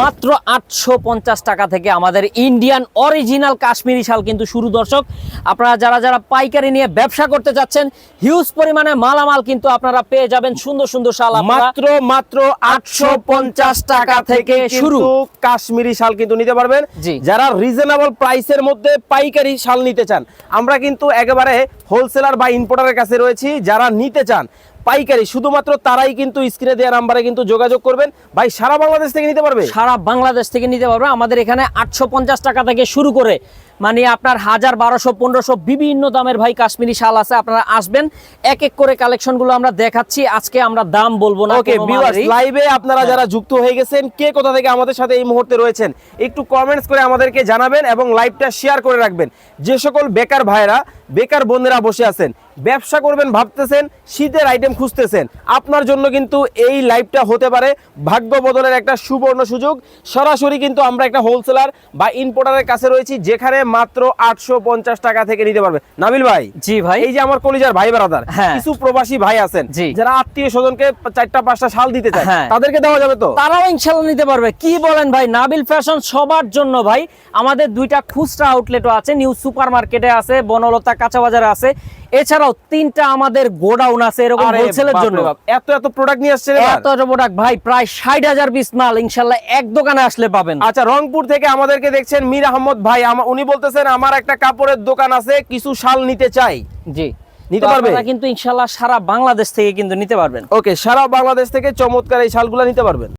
মাত্র আটশো পঞ্চাশ টাকা থেকে আমাদের ইন্ডিয়ান অরিজিনাল কাশ্মীরি শাল কিন্তু শুরু দর্শক। আপনারা যারা যারা পাইকারি নিয়ে ব্যবসা করতে যাচ্ছেন হিউজ পরিমাণে মালামাল কিন্তু আপনারা পেয়ে যাবেন সুন্দর সুন্দর শাল মাত্র মাত্র আটশো পঞ্চাশ টাকা থেকে শুরু। কাশ্মীরি শাল কিন্তু নিতে পারবেন। জি। যারা রিজনেবল প্রাইসের মধ্যে পাইকারি শাল নিতে চান আমরা কিন্তু একেবারে হোলসেলার বা ইম্পোর্টারের কাছে রয়েছি। যারা নিতে চান পাইকারি শুধুমাত্র তারাই কিন্তু স্ক্রিনে দেওয়া নাম্বারে কিন্তু যোগাযোগ করবেন। ভাই সারা বাংলাদেশ থেকে নিতে পারবে? সারা বাংলাদেশ থেকে নিতে পারবে। আমাদের এখানে আটশো পঞ্চাশ টাকা থেকে শুরু করে মানে আপনার হাজার বারোশো পনেরোশো বিভিন্ন দামের ভাই কাশ্মীরি শাল আছে আপনারা আসবেন। এক এক করে কালেকশনগুলো আমরা দেখাচ্ছি। আজকে আমরা দাম বলব না ওকে। লাইভে আপনারা যারা যুক্ত হয়ে গেছেন কে কোথা থেকে আমাদের সাথে এই মুহূর্তে রয়েছেন একটু কমেন্টস করে আমাদেরকে জানাবেন এবং লাইভটা শেয়ার করে রাখবেন। যে সকল বেকার ভাইরা বেকার বোনেরা বসে আছেন। ব্যবসা করবেন ভাবতেছেন শীতের আইটেম খুঁজতেছেন। আপনার জন্য কিন্তু এই লাইভটা হতে পারে ভাগ্য বদলের একটা সুবর্ণ সুযোগ। সরাসরি কিন্তু আমরা একটা হোলসেলার বা ইম্পোর্টারের কাছে রয়েছি যেখানে মাত্র আটশো পঞ্চাশ টাকা থেকে নিতে পারবে। নাবিল ভাই জি ভাই। এই যে আমার কলিজার ভাই বারাদার হ্যাঁ। কিছু প্রবাসী ভাই আছেন যারা আত্মীয় স্বজনকে চারটা পাঁচটা শাল দিতে চায় হ্যাঁ। তাদেরকে দেওয়া যাবে তো? তারাও ইনশাল্লাহ নিতে পারবে। কি বলেন ভাই নাবিল ফ্যাশন সবার জন্য ভাই আমাদের দুইটা খুচরা আউটলেটও আছে নিউ সুপার মার্কেটে আছে বনলতা কাঁচা বাজারে আছে। এছাড়াও তিনটা আমাদের গোডাউন আছে এরকম হোলসেলের জন্য। এত এত প্রোডাক্ট নিয়ে আসছে এত এত প্রোডাক্ট ভাই প্রায় ষাট হাজার পিস মাল ইনশাল্লাহ এক দোকানে আসলে পাবেন। আচ্ছা রংপুর থেকে আমাদেরকে দেখছেন মীর আহমদ ভাই উনি বলতেছেন আমার একটা কাপড়ের দোকান আছে কিছু শাল নিতে চাই। জি। নিতে তো পারবে? কিন্তু ইনশাল্লাহ সারা বাংলাদেশ থেকে কিন্তু নিতে পারবেন। ওকে সারা বাংলাদেশ থেকে চমৎকার এই শালগুলো নিতে পারবেন।